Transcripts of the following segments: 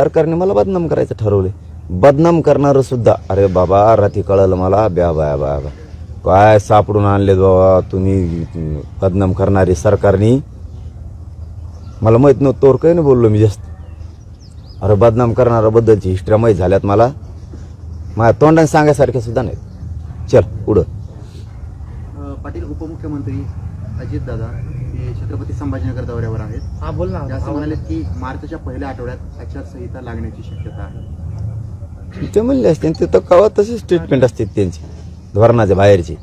सरकारने मला बदनाम करायचं ठरवले बदनाम करणारं सुद्धा अरे बाबा रात्री कळलं मला ब्या बाया बाया बा काय सापडून आणले बाबा तुम्ही बदनाम करणारे सरकारनी? मला माहीत नव्हतं तोर काही नाही बोललो मी जास्त. अरे बदनाम करणाऱ्याबद्दलची हिस्ट्री माहीत झाल्यात मला. माझ्या तोंडाने सांगायसारख्या सुद्धा नाहीत. चल पुढं. पाटील उपमुख्यमंत्री अजितदादा हे छत्रपती संभाजीनगर दौऱ्यावर आहेत. हा बोल ना. ते असं म्हणाले की मार्चच्या पहिल्या आठवड्यात आचारसंहिता लागण्याची शक्यता आहे. ते म्हणले असते ते तर कवा तशी स्टेटमेंट असते त्यांची. धोरणाच्या बाहेरची.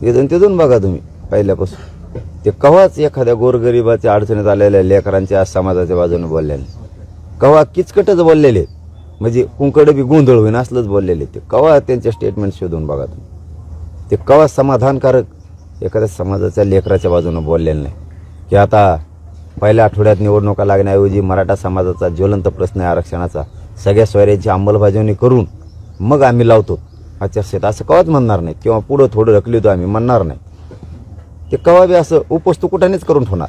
तिथून तिथून बघा तुम्ही पहिल्यापासून. ते कवाच एखाद्या गोरगरिबाच्या अडचणीत आलेल्या लेकरांच्या समाजाच्या बाजूने बोललेले कवा किचकटच बोललेले. म्हणजे कुंकड बी गोंधळ होईन असलंच बोललेले. ते कवा त्यांचे स्टेटमेंट शोधून बघा तुम्ही. ते कवा समाधानकारक एखाद्या समाजाच्या लेकराच्या बाजूनं बोललेलं नाही. की आता पहिल्या आठवड्यात निवडणुका लागण्याऐवजी मराठा समाजाचा ज्वलंत प्रश्न आहे आरक्षणाचा. सगळ्या सोयऱ्यांची अंमलबजावणी करून मग आम्ही लावतो. आचारसंहिता असं कवाच म्हणणार नाही. किंवा पुढं थोडं ढकलतो आम्ही म्हणणार नाही. ते कवा बी असं उपस्तू कुठानेच करून ठेवणार.